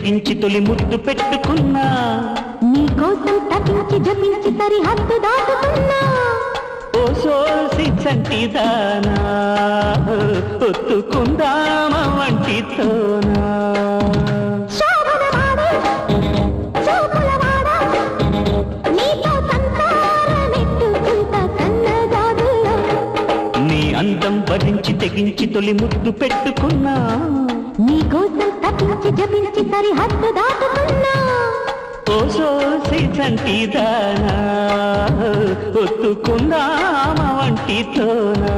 తెగించి తొలి ముద్దు పెట్టుకున్నా. నీ కోసం తప్పించి జపించి సరిహద్దు దాటుతున్నా ఓ సోసి చంటిదానా ఒత్తుకుందామ వంటితోనా. నీ అందం భరించి తెగించి తొలి ముద్దు పెట్టుకున్నా. నీ కోసం తప్పించి జపించి సరిహద్దు దాటుతున్నా ఓ సోసి చంటిదానా ఒత్తుకుందామ వంటితోనా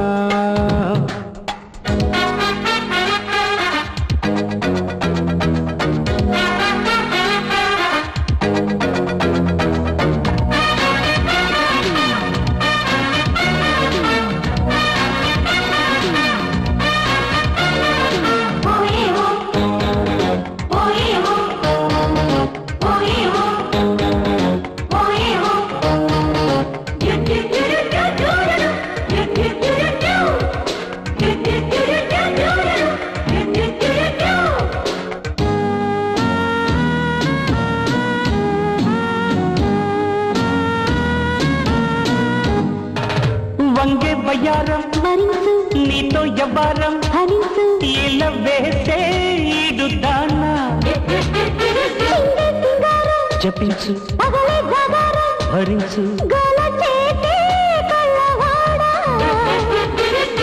వంగే బయ్యారం భరించు నీతో ఎవ్వారం? భరించు ఇలా వేసే ఈడు దానా చిందే సింగారం జపించు భరించు.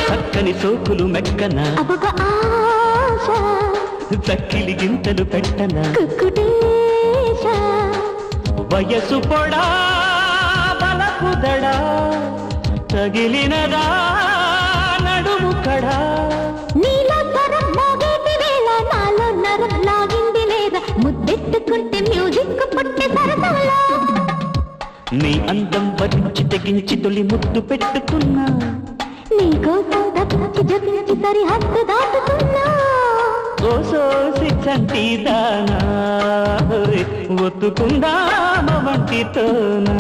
చక్కని సోకులు మెక్కన? చక్కిలి గింతలు పెట్టన? వయసు పొడా బలకుదడా తగిలినదా నడుము కడా? నీలో స్వరం మోగేటి వేళ నాలో నరం లాగింది లేదా? ముద్దెట్టుకుంటే మ్యూజిక్ పుట్టే సరసంలో. నీ అందం వరించి తెగించి తొలి ముద్దు పెట్టుకున్నా నీ కోసం తప్పించి జపించి సరిహద్దు దాటుతున్నా. ఓ సోసి చంటి దానా ఒత్తుకుందామ వంటితోనా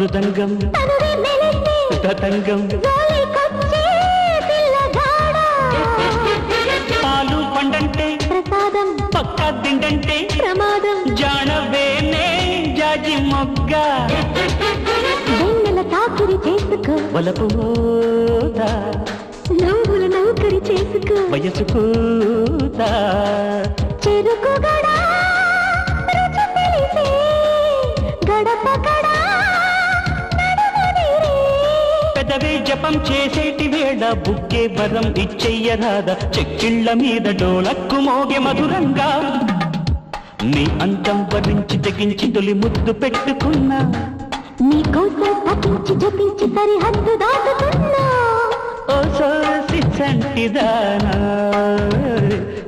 మృదంగం తతంగం పాలు పండంటే ప్రసాదం పక్క దిండంటే ప్రమాదం జానవేనే జాజి మొగ్గ. వెన్నెల తాకిరి చేసుకో వలపు మోత. నవ్వుల నౌకరి చేసుకో. వయసు కూత. చెరుకు పెదవే జపం చేసేటి వేళ బుక్కే వరం ఇచ్చెయ్యరాద చెక్కిళ్ళ మీద డోలక్కు మోగే మధురంగా. నీ అంతం వరించి తెగించి తొలి ముద్దు పెట్టుకున్నా. నీ కోసం తప్పించి జపించి సరిహద్దు దాటుతున్నా. ఓ సోసి చంటిదానా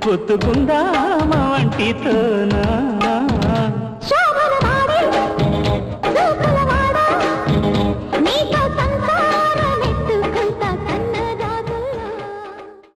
పొత్తుకుందామ వంటితోనా